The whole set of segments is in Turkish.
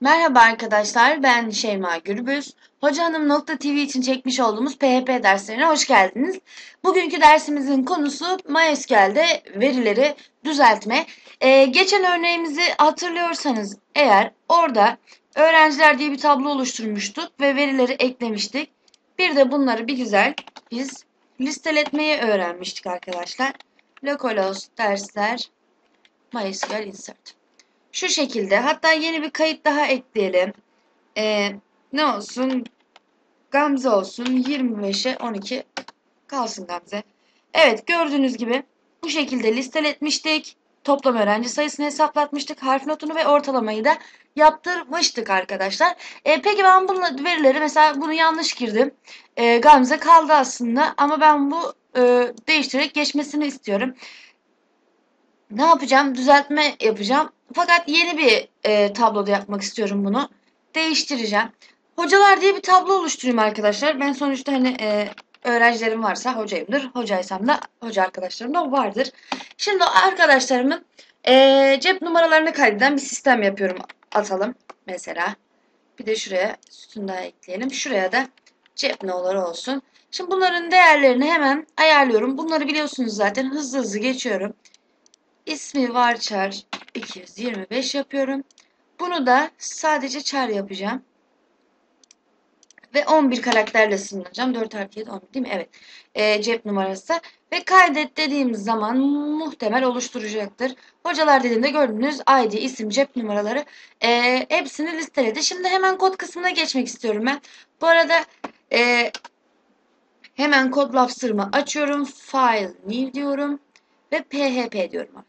Merhaba arkadaşlar, ben Şeyma Gürbüz. Hoca Hanım TV için çekmiş olduğumuz PHP derslerine hoş geldiniz. Bugünkü dersimizin konusu MySQL'de verileri düzeltme. Ee, geçen örneğimizi hatırlıyorsanız eğer orada öğrenciler diye bir tablo oluşturmuştuk ve verileri eklemiştik. Bir de bunları bir güzel biz listeletmeyi öğrenmiştik arkadaşlar. Localhost dersler MySQL insert. Şu şekilde. Hatta yeni bir kayıt daha ekleyelim. Ee, ne olsun? Gamze olsun. 25'e 12 kalsın Gamze. Evet gördüğünüz gibi bu şekilde listeletmiştik. Toplam öğrenci sayısını hesaplatmıştık. Harf notunu ve ortalamayı da yaptırmıştık arkadaşlar. E, peki ben bu verileri mesela bunu yanlış girdim. E, Gamze kaldı aslında ama ben bu e, değiştirerek geçmesini istiyorum. Ne yapacağım? Düzeltme yapacağım. Fakat yeni bir e, tabloda yapmak istiyorum bunu. Değiştireceğim. Hocalar diye bir tablo oluşturayım arkadaşlar. Ben sonuçta hani e, öğrencilerim varsa hocayımdır. Hocaysam da hoca arkadaşlarım da vardır. Şimdi arkadaşlarımın e, cep numaralarını kaydeden bir sistem yapıyorum. Atalım mesela. Bir de şuraya sütun daha ekleyelim. Şuraya da cep numaraları olsun. Şimdi bunların değerlerini hemen ayarlıyorum. Bunları biliyorsunuz zaten. Hızlı hızlı geçiyorum. İsmi varchar 225 yapıyorum. Bunu da sadece char yapacağım. Ve 11 karakterle sınırlayacağım. 4 artı 7 11 değil mi? Evet. E, cep numarası. Ve kaydet dediğimiz zaman muhtemel oluşturacaktır. Hocalar dediğimde gördüğünüz ID, isim, cep numaraları e, hepsini listeledi. Şimdi hemen kod kısmına geçmek istiyorum ben. Bu arada e, hemen kod lobster'ımı açıyorum. File new diyorum. Ve php diyorum.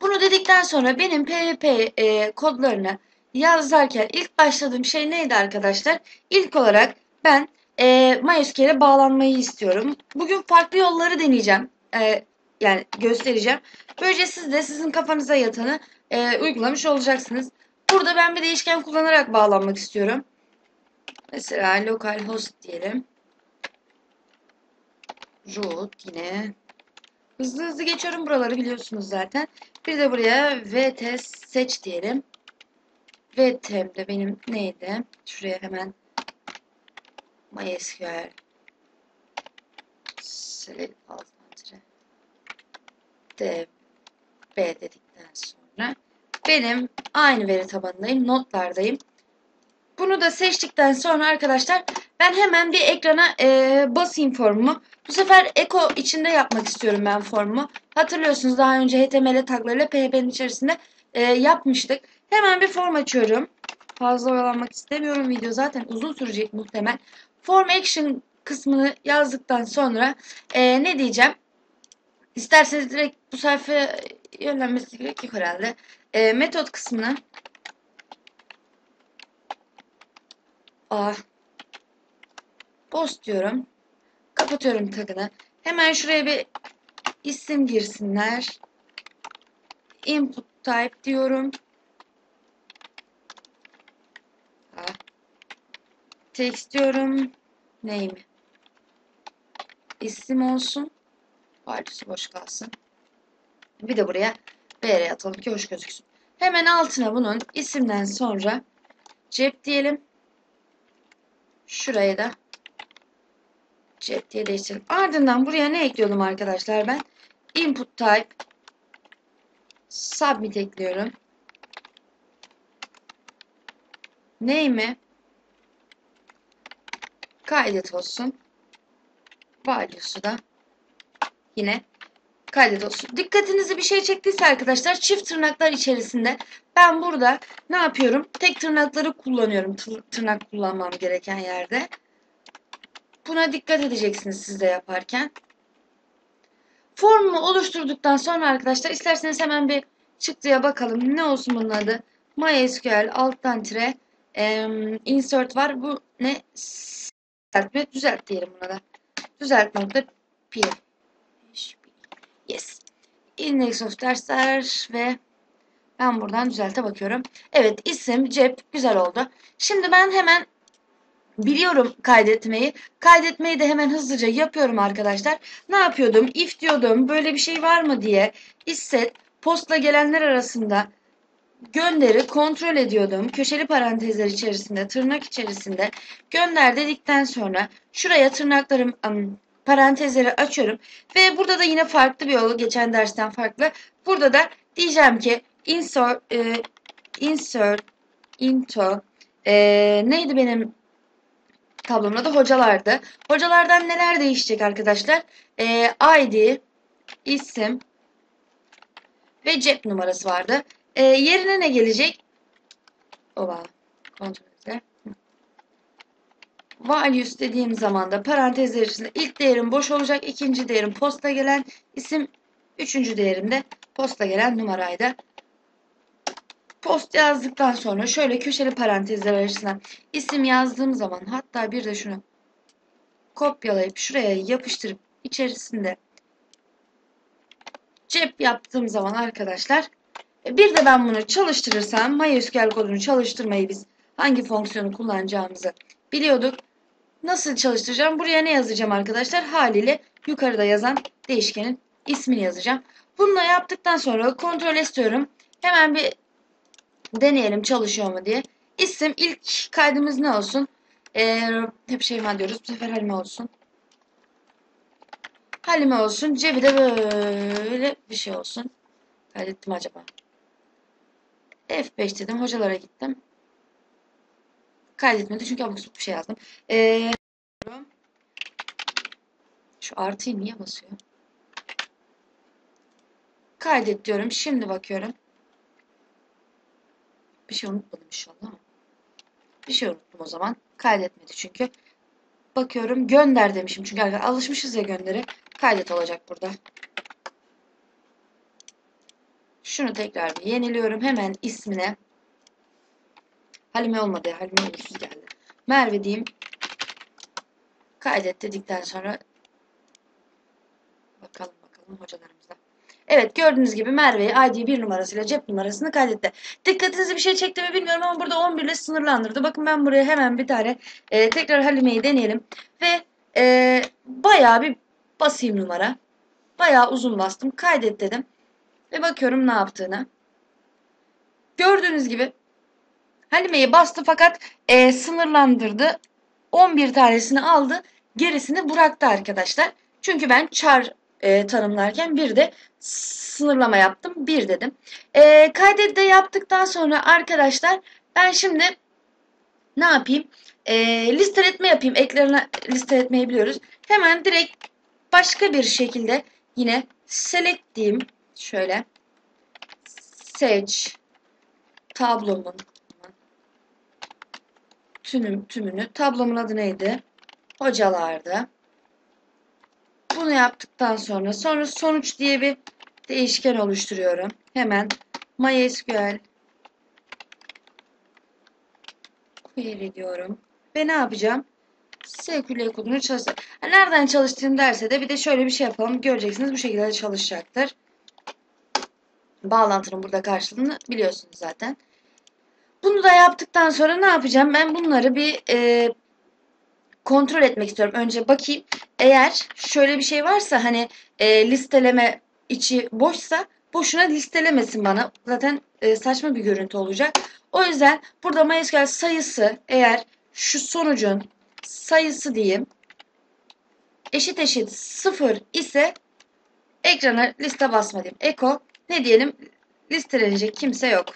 Bunu dedikten sonra benim PHP e, kodlarını yazarken ilk başladığım şey neydi arkadaşlar? İlk olarak ben e, MySQL'e bağlanmayı istiyorum. Bugün farklı yolları deneyeceğim. E, yani göstereceğim. Böylece siz de sizin kafanıza yatanı e, uygulamış olacaksınız. Burada ben bir değişken kullanarak bağlanmak istiyorum. Mesela localhost diyelim. Root yine Hızlı hızlı geçiyorum buraları biliyorsunuz zaten. Bir de buraya VT seç diyelim. VT'm de benim neydi? Şuraya hemen MySQL select D B dedikten sonra benim aynı veri tabanındayım. Notlardayım. Bunu da seçtikten sonra arkadaşlar ben hemen bir ekrana e, basayım formumu. Bu sefer Eko içinde yapmak istiyorum ben formu. Hatırlıyorsunuz daha önce HTML taglarıyla PHP'nin içerisinde e, yapmıştık. Hemen bir form açıyorum. Fazla oyalanmak istemiyorum. Video zaten uzun sürecek muhtemel. Form action kısmını yazdıktan sonra e, ne diyeceğim? İsterseniz direkt bu sayfaya yönlenmesi gerek yok herhalde. E, metot kısmına ah, post diyorum. Kapatıyorum tagını. Hemen şuraya bir isim girsinler. Input type diyorum. Ha. Text diyorum. Name. İsim olsun. Value'su boş kalsın. Bir de buraya BR atalım ki hoş gözüksün. Hemen altına bunun isimden sonra cep diyelim. Şuraya da cep diye değiştirelim. Ardından buraya ne ekliyordum arkadaşlar ben? Input type submit ekliyorum. Name'i kaydet olsun. Value'su da yine kaydet. Dikkatinizi bir şey çektiyse arkadaşlar çift tırnaklar içerisinde ben burada ne yapıyorum? Tek tırnakları kullanıyorum. Tırnak kullanmam gereken yerde. Buna dikkat edeceksiniz siz de yaparken. Formu oluşturduktan sonra arkadaşlar isterseniz hemen bir çıktıya bakalım. Ne olsun bunun adı? MySQL alttan tire e, insert var. Bu ne? Düzeltme. Düzelt diyelim buna da. Düzelt nokta p. Yes. Index of dersler ve ben buradan düzelte bakıyorum. Evet isim cep güzel oldu. Şimdi ben hemen biliyorum kaydetmeyi. Kaydetmeyi de hemen hızlıca yapıyorum arkadaşlar. Ne yapıyordum? If diyordum böyle bir şey var mı diye. İsset postla gelenler arasında gönderi kontrol ediyordum. Köşeli parantezler içerisinde, tırnak içerisinde gönder dedikten sonra şuraya tırnaklarım ım, parantezleri açıyorum. Ve burada da yine farklı bir yolu geçen dersten farklı. Burada da diyeceğim ki insert, e, insert into e, neydi benim tablomda da hocalardı. Hocalardan neler değişecek arkadaşlar? E, ID, isim ve cep numarası vardı. E, yerine ne gelecek? Oba. Kontrol. Values dediğim zaman da parantezler içinde ilk değerim boş olacak. ikinci değerim posta gelen isim. Üçüncü değerim de posta gelen numaraydı. Post yazdıktan sonra şöyle köşeli parantezler arasına isim yazdığım zaman hatta bir de şunu kopyalayıp şuraya yapıştırıp içerisinde cep yaptığım zaman arkadaşlar bir de ben bunu çalıştırırsam MySQL kodunu çalıştırmayı biz hangi fonksiyonu kullanacağımızı biliyorduk. Nasıl çalıştıracağım? Buraya ne yazacağım arkadaşlar? Haliyle yukarıda yazan değişkenin ismini yazacağım. Bunu da yaptıktan sonra kontrol istiyorum. Hemen bir deneyelim çalışıyor mu diye. İsim ilk kaydımız ne olsun? Ee, hep Şeyma diyoruz. Bu sefer Halime olsun. Halime olsun. Cebi de böyle bir şey olsun. Kaydettim acaba. F5 dedim. Hocalara gittim. Kaydetmedi çünkü abuk bir şey yazdım. Ee, şu artıyı niye basıyor? Kaydet diyorum. Şimdi bakıyorum. Bir şey unutmadım inşallah. Bir şey unuttum o zaman. Kaydetmedi çünkü. Bakıyorum gönder demişim. Çünkü alışmışız ya gönderi. Kaydet olacak burada. Şunu tekrar bir yeniliyorum. Hemen ismine Halime olmadı. Halime uğursuz geldi. Merve diyeyim. Kaydet dedikten sonra bakalım bakalım hocalarımızda. Evet gördüğünüz gibi Merve'yi ID 1 numarasıyla cep numarasını kaydetti. Dikkatinizi bir şey çekti mi bilmiyorum ama burada 11 ile sınırlandırdı. Bakın ben buraya hemen bir tane e, tekrar Halime'yi deneyelim. Ve e, bayağı bir basayım numara. Bayağı uzun bastım. Kaydet dedim. Ve bakıyorum ne yaptığını. Gördüğünüz gibi Halime'yi bastı fakat e, sınırlandırdı. 11 tanesini aldı. Gerisini bıraktı arkadaşlar. Çünkü ben char e, tanımlarken bir de sınırlama yaptım. Bir dedim. E, kaydede yaptıktan sonra arkadaşlar ben şimdi ne yapayım? E, listeletme yapayım. Eklerine listeletmeyi biliyoruz. Hemen direkt başka bir şekilde yine select diyeyim. Şöyle seç tablomun tümüm, tümünü. Tablomun adı neydi? Hocalardı. Bunu yaptıktan sonra sonra sonuç diye bir değişken oluşturuyorum. Hemen MySQL query diyorum. Ve ne yapacağım? SQL kodunu çalıştır. Nereden çalıştığım derse de bir de şöyle bir şey yapalım. Göreceksiniz bu şekilde çalışacaktır. Bağlantının burada karşılığını biliyorsunuz zaten. Bunu da yaptıktan sonra ne yapacağım? Ben bunları bir e, kontrol etmek istiyorum. Önce bakayım. Eğer şöyle bir şey varsa hani e, listeleme içi boşsa boşuna listelemesin bana. Zaten e, saçma bir görüntü olacak. O yüzden burada MySQL sayısı eğer şu sonucun sayısı diyeyim eşit eşit sıfır ise ekrana liste basma diyeyim. Eko ne diyelim listelenecek kimse yok.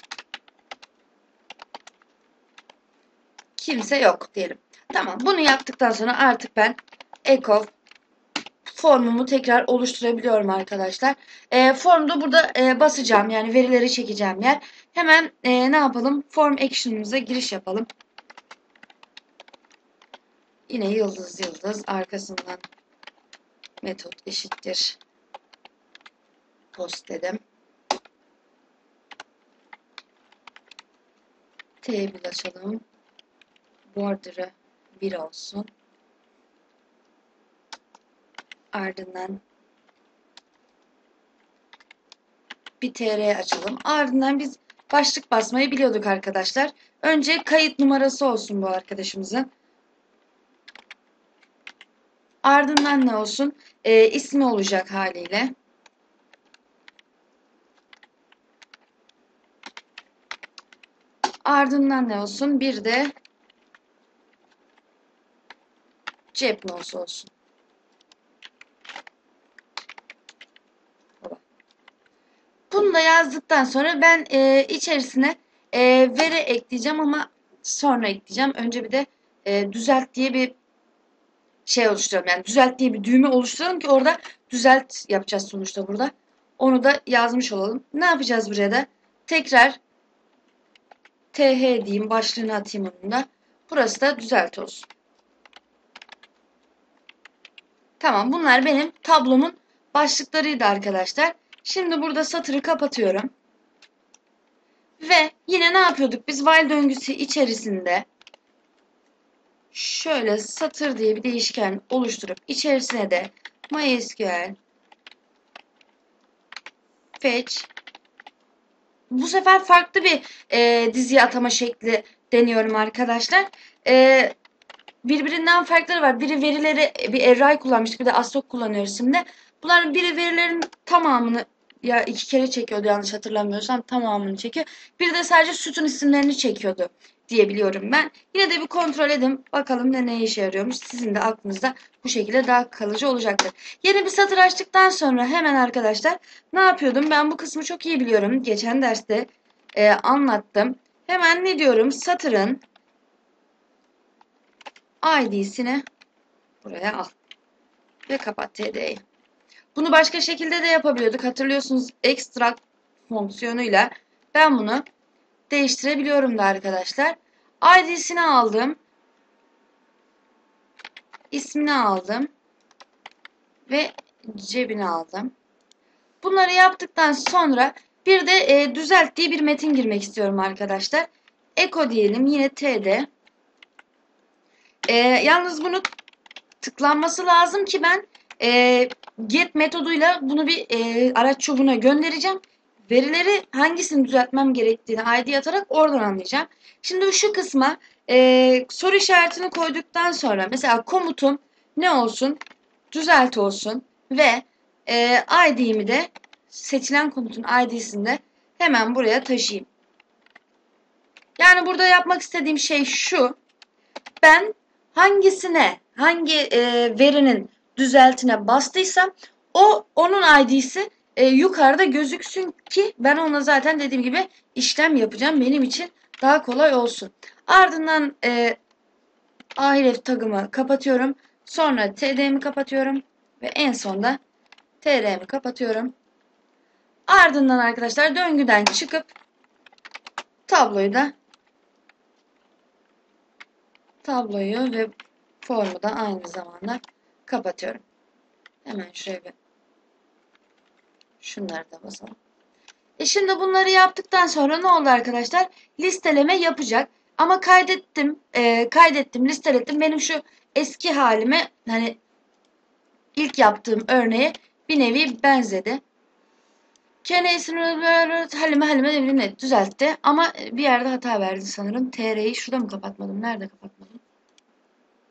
Kimse yok diyelim. Tamam bunu yaptıktan sonra artık ben echo formumu tekrar oluşturabiliyorum arkadaşlar. E, formda burada e, basacağım yani verileri çekeceğim yer. Hemen e, ne yapalım? Form action'ımıza giriş yapalım. Yine yıldız yıldız arkasından metot eşittir post dedim. Table açalım. Border'ı 1 olsun. Ardından bir tr açalım. Ardından biz başlık basmayı biliyorduk arkadaşlar. Önce kayıt numarası olsun bu arkadaşımızın. Ardından ne olsun? E, ismi olacak haliyle. Ardından ne olsun? Bir de cep nosu olsun. Bunu da yazdıktan sonra ben e, içerisine e, veri ekleyeceğim ama sonra ekleyeceğim. Önce bir de e, düzelt diye bir şey oluşturalım. Yani düzelt diye bir düğme oluşturalım ki orada düzelt yapacağız sonuçta burada. Onu da yazmış olalım. Ne yapacağız buraya da? Tekrar TH diyeyim. Başlığını atayım onun da. Burası da düzelt olsun. Tamam bunlar benim tablomun başlıklarıydı arkadaşlar. Şimdi burada satırı kapatıyorum. Ve yine ne yapıyorduk biz while döngüsü içerisinde şöyle satır diye bir değişken oluşturup içerisine de MySQL fetch bu sefer farklı bir e, diziye atama şekli deniyorum arkadaşlar. E, birbirinden farkları var. Biri verileri bir array kullanmıştık bir de astok kullanıyoruz şimdi. Bunların biri verilerin tamamını ya iki kere çekiyordu yanlış hatırlamıyorsam tamamını çekiyor. Bir de sadece sütun isimlerini çekiyordu diyebiliyorum ben. Yine de bir kontrol edin bakalım ne ne işe yarıyormuş. Sizin de aklınızda bu şekilde daha kalıcı olacaktır. Yeni bir satır açtıktan sonra hemen arkadaşlar ne yapıyordum? Ben bu kısmı çok iyi biliyorum. Geçen derste e, anlattım. Hemen ne diyorum? Satırın ID'sini buraya al. Ve kapat TD'yi. Bunu başka şekilde de yapabiliyorduk. Hatırlıyorsunuz extract fonksiyonuyla ben bunu değiştirebiliyorum da arkadaşlar. ID'sini aldım. ismini aldım. Ve cebini aldım. Bunları yaptıktan sonra bir de e, düzelt diye bir metin girmek istiyorum arkadaşlar. Eko diyelim yine t'de. E, yalnız bunu tıklanması lazım ki ben e, get metoduyla bunu bir e, araç çubuğuna göndereceğim. Verileri hangisini düzeltmem gerektiğini ID atarak oradan anlayacağım. Şimdi şu kısma e, soru işaretini koyduktan sonra mesela komutum ne olsun? Düzelt olsun ve e, ID'mi de seçilen komutun ID'sinde hemen buraya taşıyayım. Yani burada yapmak istediğim şey şu. Ben hangisine, hangi e, verinin düzeltine bastıysam o onun ID'si e, yukarıda gözüksün ki ben ona zaten dediğim gibi işlem yapacağım. Benim için daha kolay olsun. Ardından e, ahref tagımı kapatıyorum. Sonra td'mi kapatıyorum. Ve en sonda tr'mi kapatıyorum. Ardından arkadaşlar döngüden çıkıp tabloyu da tabloyu ve formu da aynı zamanda kapatıyorum. Hemen şuraya bir şunları da basalım. E şimdi bunları yaptıktan sonra ne oldu arkadaşlar? Listeleme yapacak. Ama kaydettim, e, kaydettim, listeledim. Benim şu eski halime hani ilk yaptığım örneğe bir nevi benzedi. Kenesini halime halime ne düzeltti. Ama bir yerde hata verdi sanırım. TR'yi şurada mı kapatmadım? Nerede kapatmadım?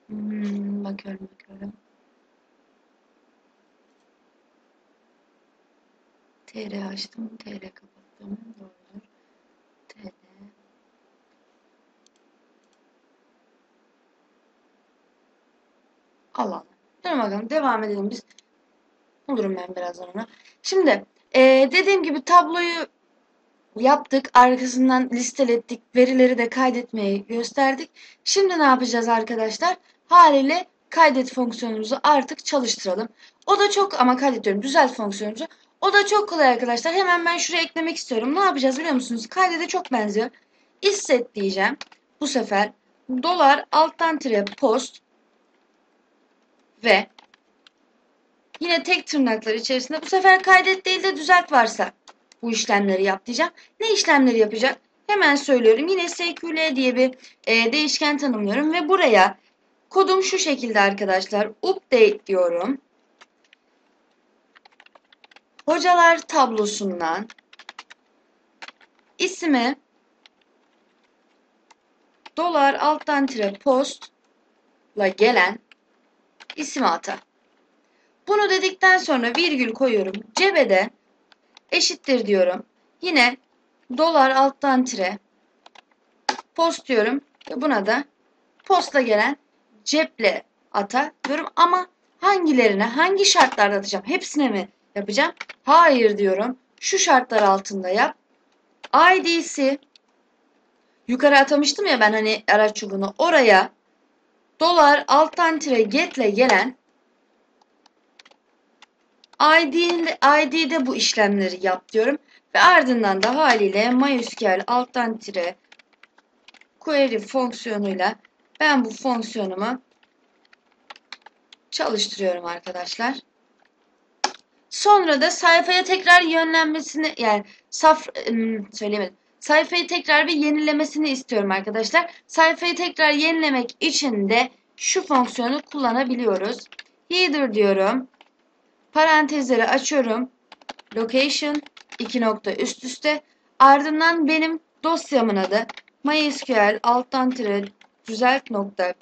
Hmm, bakıyorum bakıyorum. TR açtım. TR kapattım. Doğrudur. TR. Allah. Dur bakalım. Devam edelim biz. Bulurum ben birazdan ona. Şimdi ee, dediğim gibi tabloyu yaptık. Arkasından listelettik. Verileri de kaydetmeyi gösterdik. Şimdi ne yapacağız arkadaşlar? Haliyle kaydet fonksiyonumuzu artık çalıştıralım. O da çok ama kaydediyorum. Düzelt fonksiyonumuzu. O da çok kolay arkadaşlar. Hemen ben şuraya eklemek istiyorum. Ne yapacağız biliyor musunuz? Kaydede çok benziyor. Isset diyeceğim. Bu sefer dolar alttan tire post ve yine tek tırnaklar içerisinde bu sefer kaydet değil de düzelt varsa bu işlemleri yap diyeceğim. Ne işlemleri yapacak? Hemen söylüyorum. Yine SQL diye bir e, değişken tanımlıyorum ve buraya kodum şu şekilde arkadaşlar. Update diyorum hocalar tablosundan ismi dolar alttan tire postla gelen ismi ata. Bunu dedikten sonra virgül koyuyorum. Cebede eşittir diyorum. Yine dolar alttan tire Post diyorum buna da posta gelen ceple ata diyorum ama hangilerine hangi şartlarda atacağım? Hepsine mi yapacağım? Hayır diyorum. Şu şartlar altında yap. ID'si yukarı atamıştım ya ben hani araç çubuğunu oraya dolar alttan tire getle gelen ID, ID'de bu işlemleri yap diyorum. Ve ardından da haliyle MySQL alttan tire query fonksiyonuyla ben bu fonksiyonumu çalıştırıyorum arkadaşlar. Sonra da sayfaya tekrar yönlenmesini yani saf söylemedim. Sayfayı tekrar bir yenilemesini istiyorum arkadaşlar. Sayfayı tekrar yenilemek için de şu fonksiyonu kullanabiliyoruz. Header diyorum. Parantezleri açıyorum. Location iki nokta üst üste. Ardından benim dosyamın adı MySQL alttan tire düzelt nokta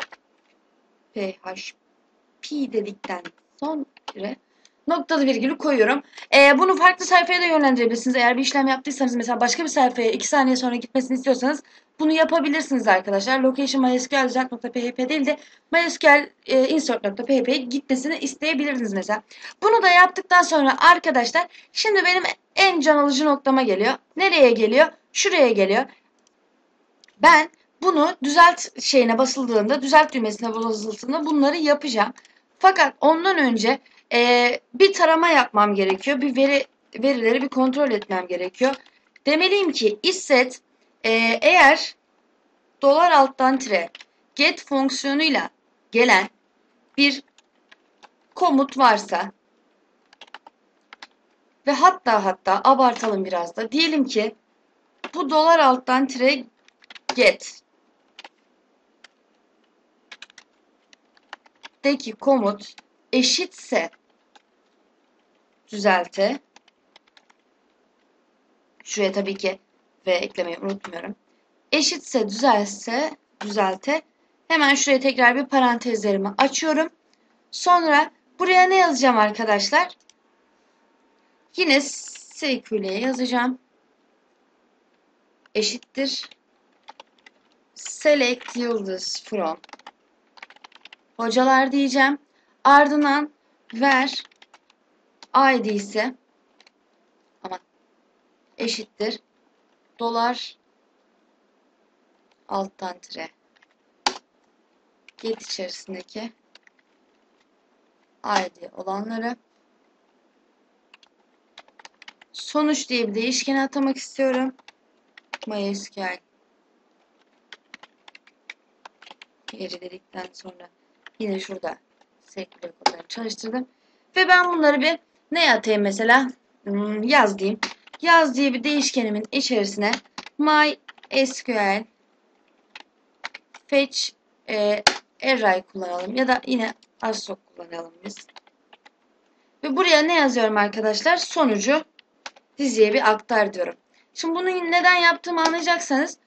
php dedikten sonra noktalı virgülü koyuyorum. Ee, bunu farklı sayfaya da yönlendirebilirsiniz. Eğer bir işlem yaptıysanız mesela başka bir sayfaya 2 saniye sonra gitmesini istiyorsanız bunu yapabilirsiniz arkadaşlar. Location MySQL düzelt.php değil de MySQL e, insert.php'ye gitmesini isteyebilirsiniz mesela. Bunu da yaptıktan sonra arkadaşlar şimdi benim en can alıcı noktama geliyor. Nereye geliyor? Şuraya geliyor. Ben bunu düzelt şeyine basıldığında, düzelt düğmesine basıldığında bunları yapacağım. Fakat ondan önce e, bir tarama yapmam gerekiyor. Bir veri verileri bir kontrol etmem gerekiyor. Demeliyim ki isset e, eğer dolar alttan tire get fonksiyonuyla gelen bir komut varsa ve hatta hatta abartalım biraz da diyelim ki bu dolar alttan tire get deki komut eşitse düzelte şuraya tabii ki ve eklemeyi unutmuyorum. Eşitse düzelse düzelte hemen şuraya tekrar bir parantezlerimi açıyorum. Sonra buraya ne yazacağım arkadaşlar? Yine SQL'ye yazacağım. Eşittir select yıldız from hocalar diyeceğim. Ardından ver. İd ise ama eşittir. Dolar alttan tire. Get içerisindeki id olanları. Sonuç diye bir değişken atamak istiyorum. MySQL yeri dedikten sonra yine şurada sekre kodları çalıştırdım. Ve ben bunları bir ne atayım mesela? Hmm, yaz diyeyim. Yaz diye bir değişkenimin içerisine MySQL fetch e, array kullanalım ya da yine assoc kullanalım biz. Ve buraya ne yazıyorum arkadaşlar? Sonucu diziye bir aktar diyorum. Şimdi bunu neden yaptığımı anlayacaksanız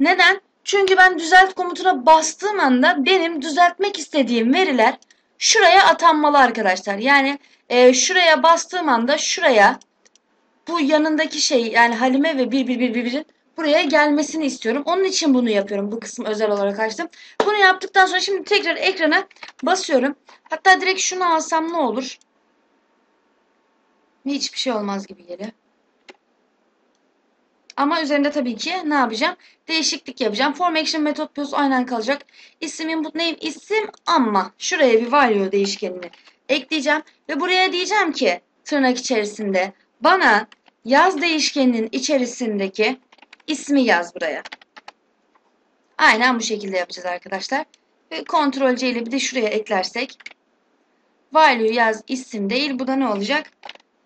neden? Çünkü ben düzelt komutuna bastığım anda benim düzeltmek istediğim veriler şuraya atanmalı arkadaşlar. Yani e, şuraya bastığım anda şuraya bu yanındaki şey yani Halime ve 1111'in buraya gelmesini istiyorum. Onun için bunu yapıyorum. Bu kısım özel olarak açtım. Bunu yaptıktan sonra şimdi tekrar ekrana basıyorum. Hatta direkt şunu alsam ne olur? Hiçbir şey olmaz gibi geliyor. Ama üzerinde tabii ki ne yapacağım? Değişiklik yapacağım. Form action method plus aynen kalacak. İsim input name isim ama şuraya bir value değişkenini ekleyeceğim. Ve buraya diyeceğim ki tırnak içerisinde bana yaz değişkeninin içerisindeki ismi yaz buraya. Aynen bu şekilde yapacağız arkadaşlar. Ve Ctrl C ile bir de şuraya eklersek value yaz isim değil. Bu da ne olacak?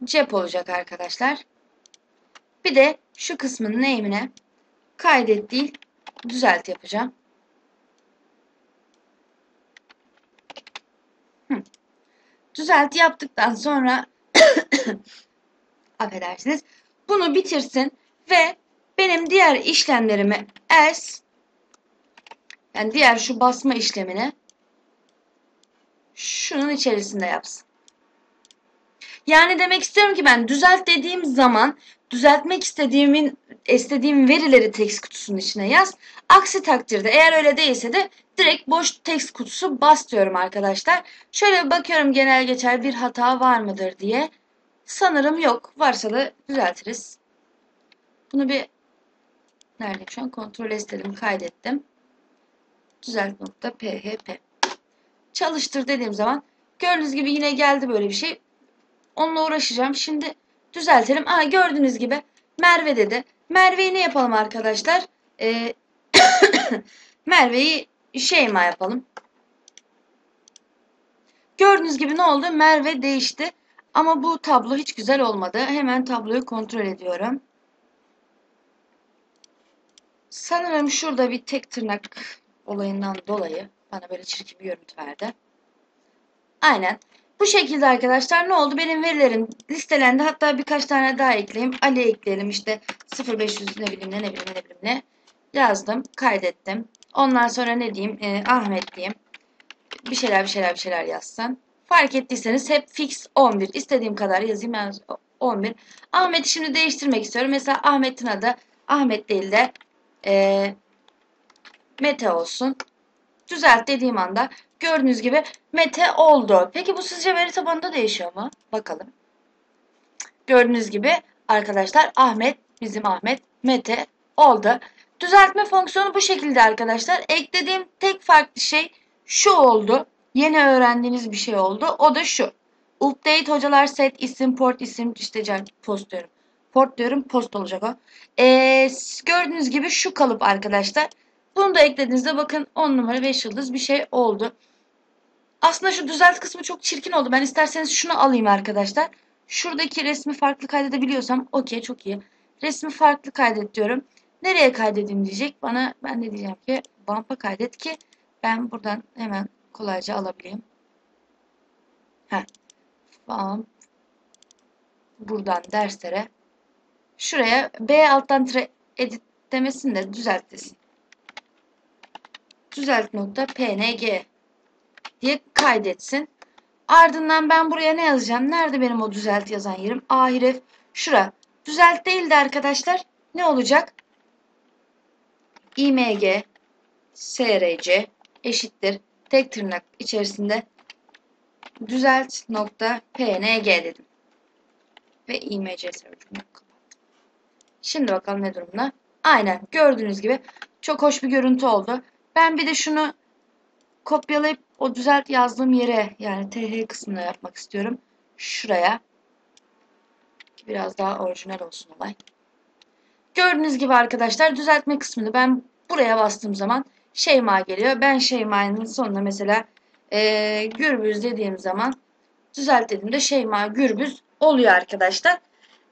Cep olacak arkadaşlar. Bir de şu kısmın name'ine kaydet değil düzelt yapacağım. Düzelt yaptıktan sonra affedersiniz bunu bitirsin ve benim diğer işlemlerimi else yani diğer şu basma işlemini şunun içerisinde yapsın. Yani demek istiyorum ki ben düzelt dediğim zaman düzeltmek istediğimin istediğim verileri text kutusunun içine yaz. Aksi takdirde eğer öyle değilse de direkt boş text kutusu bas diyorum arkadaşlar. Şöyle bakıyorum genel geçer bir hata var mıdır diye. Sanırım yok. Varsa da düzeltiriz. Bunu bir nerede şu an kontrol istedim kaydettim. Düzelt php. Çalıştır dediğim zaman gördüğünüz gibi yine geldi böyle bir şey. Onunla uğraşacağım. Şimdi düzeltelim. Aa, gördüğünüz gibi Merve dedi. Merve'yi ne yapalım arkadaşlar? Ee, Merve'yi Şeyma yapalım. Gördüğünüz gibi ne oldu? Merve değişti. Ama bu tablo hiç güzel olmadı. Hemen tabloyu kontrol ediyorum. Sanırım şurada bir tek tırnak olayından dolayı bana böyle çirkin bir görüntü verdi. Aynen. Bu şekilde arkadaşlar ne oldu? Benim verilerim listelendi. Hatta birkaç tane daha ekleyeyim. Ali ekleyelim işte 0500 ne bileyim ne ne bileyim ne bileyim ne. Yazdım. Kaydettim. Ondan sonra ne diyeyim? Ee, Ahmet diyeyim. Bir şeyler bir şeyler bir şeyler yazsın. Fark ettiyseniz hep fix 11. İstediğim kadar yazayım. Ben 11. Ahmet'i şimdi değiştirmek istiyorum. Mesela Ahmet'in adı Ahmet değil de e, Mete olsun. Düzelt dediğim anda gördüğünüz gibi Mete oldu. Peki bu sizce veri tabanında değişiyor mu? Bakalım. Gördüğünüz gibi arkadaşlar Ahmet bizim Ahmet Mete oldu. Düzeltme fonksiyonu bu şekilde arkadaşlar. Eklediğim tek farklı şey şu oldu. Yeni öğrendiğiniz bir şey oldu. O da şu. Update hocalar set isim port isim işte post diyorum. Port diyorum post olacak o. Ee, gördüğünüz gibi şu kalıp arkadaşlar. Bunu da eklediğinizde bakın 10 numara 5 yıldız bir şey oldu. Aslında şu düzelt kısmı çok çirkin oldu. Ben isterseniz şunu alayım arkadaşlar. Şuradaki resmi farklı kaydedebiliyorsam okey çok iyi. Resmi farklı kaydet diyorum. Nereye kaydedeyim diyecek. Bana ben de diyeceğim ki bump'a kaydet ki ben buradan hemen kolayca alabileyim. Heh. Bump. Buradan derslere. Şuraya B alttan edit demesini de düzelt desin. Düzelt nokta png diye kaydetsin. Ardından ben buraya ne yazacağım? Nerede benim o düzelt yazan yerim? Ahiref. Şura. Düzelt değil de arkadaşlar ne olacak? img src eşittir tek tırnak içerisinde düzelt nokta png dedim. Ve imc kapattım. Şimdi bakalım ne durumda. Aynen gördüğünüz gibi çok hoş bir görüntü oldu. Ben bir de şunu kopyalayıp o düzelt yazdığım yere yani th kısmına yapmak istiyorum. Şuraya. Biraz daha orijinal olsun olay. Gördüğünüz gibi arkadaşlar düzeltme kısmını ben buraya bastığım zaman Şeyma geliyor. Ben Şeyma'nın sonuna mesela e, Gürbüz dediğim zaman düzelt dediğimde Şeyma Gürbüz oluyor arkadaşlar.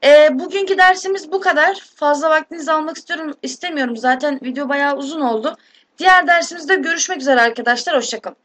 E, bugünkü dersimiz bu kadar. Fazla vaktinizi almak istiyorum istemiyorum. Zaten video bayağı uzun oldu. Diğer dersimizde görüşmek üzere arkadaşlar. Hoşçakalın.